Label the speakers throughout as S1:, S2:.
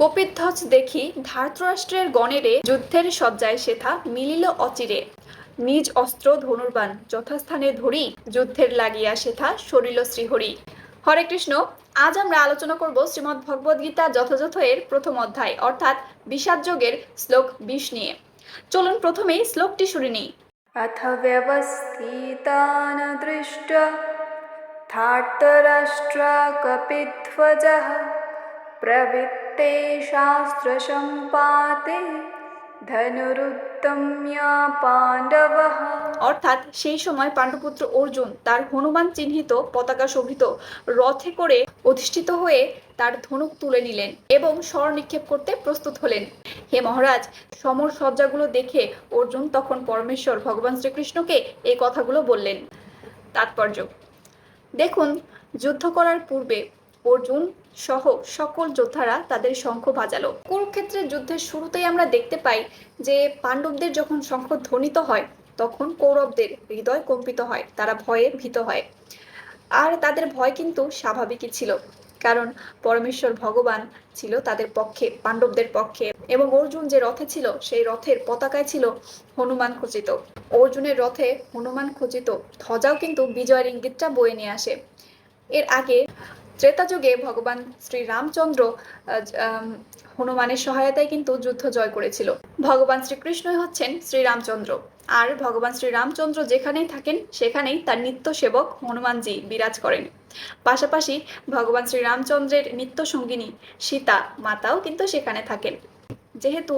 S1: কপিধ্বজ দেখি ধারতরাষ্ট্রের গণেরে যুদ্ধের সজ্জায় সেথা মিলিল অচিরে। নিজ অস্ত্র ধনুর্বান যথাস্থানে ধরি যুদ্ধের লাগিয়া সেথা সরিল শ্রীহরি। হরে কৃষ্ণ, আজ আমরা আলোচনা করব শ্রীমদ্ ভগবদ্গীতা যথাযথ এর প্রথম অধ্যায়, অর্থাৎ বিষাদ যোগের শ্লোক বিশ নিয়ে। চলুন প্রথমেই শ্লোকটি শুনে নিই।
S2: অথ ব্যবস্থিতান দৃষ্ট থার্তরাষ্ট্র কপিধ্বজ প্রবৃত্ত प्रवृत्ते शास्त्रसम्पाते ধনুরুত্তম্য পাণ্ডবः
S1: অর্থাৎ সেই সময় পাণ্ডুপুত্র অর্জুন তার হনুমান চিহ্নিত পতাকা শোভিত রথে করে অধিষ্ঠিত হয়ে তার ধনুক তুলে নিলেন এবং স্বর নিক্ষেপ করতে প্রস্তুত হলেন হে মহারাজ সমর সজ্জাগুলো দেখে অর্জুন তখন পরমেশ্বর ভগবান শ্রীকৃষ্ণকে এই কথাগুলো বললেন তাৎপর্য দেখুন যুদ্ধ করার পূর্বে অর্জুন সহ সকল যোদ্ধারা তাদের শঙ্খ বাজালো। কুরুক্ষেত্রের যুদ্ধের শুরুতেই আমরা দেখতে পাই যে পাণ্ডবদের যখন শঙ্খ ধ্বনিত হয়, তখন কৌরবদের হৃদয় কম্পিত হয়, তারা ভয়ে ভীত হয়। আর তাদের ভয় কিন্তু স্বাভাবিকই ছিল, কারণ পরমেশ্বর ভগবান ছিল তাদের পক্ষে, পাণ্ডবদের পক্ষে, এবং অর্জুন যে রথে ছিল, সেই রথের পতাকায় ছিল হনুমান খচিত। অর্জুনের রথে হনুমান খচিত ধ্বজাও কিন্তু বিজয়ের ইঙ্গিতটা বয়ে নিয়ে আসে। এর আগে ত্রেতা যুগে ভগবান শ্রী রামচন্দ্র হনুমানের সহায়তায় কিন্তু যুদ্ধ জয় করেছিল। ভগবান শ্রীকৃষ্ণই হচ্ছেন শ্রীরামচন্দ্র আর ভগবান শ্রীরামচন্দ্র যেখানেই থাকেন, সেখানেই তার নিত্য সেবক হনুমানজি বিরাজ করেন। পাশাপাশি ভগবান শ্রীরামচন্দ্রের নিত্য সঙ্গিনী সীতা মাতাও কিন্তু সেখানে থাকেন। যেহেতু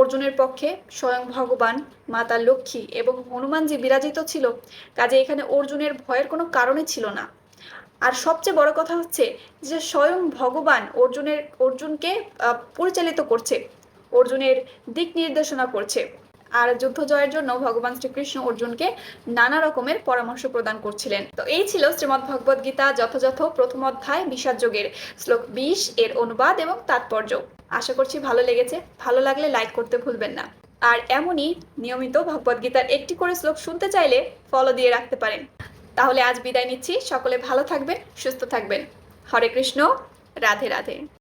S1: অর্জুনের পক্ষে স্বয়ং ভগবান, মাতা লক্ষ্মী এবং হনুমানজি বিরাজিত ছিল, কাজে এখানে অর্জুনের ভয়ের কোনো কারণই ছিল না। আর সবচেয়ে বড় কথা হচ্ছে যে স্বয়ং ভগবান অর্জুনের, অর্জুনকে পরিচালিত করছে, অর্জুনের দিক নির্দেশনা করছে। আর যুদ্ধ জয়ের জন্য ভগবান শ্রীকৃষ্ণ অর্জুনকে নানা রকমের পরামর্শ প্রদান করছিলেন। তো এই ছিল শ্রীমদ্ ভগবদ গীতা যথাযথ প্রথম অধ্যায় বিষাদ যোগের শ্লোক বিশ এর অনুবাদ এবং তাৎপর্য। আশা করছি ভালো লেগেছে। ভালো লাগলে লাইক করতে ভুলবেন না। আর এমনই নিয়মিত ভগবদ গীতার একটি করে শ্লোক শুনতে চাইলে ফলো দিয়ে রাখতে পারেন। তাহলে আজ বিদায় নিচ্ছি। সকলে ভালো থাকবেন সুস্থ থাকবেন। হরে কৃষ্ণ রাধে রাধে।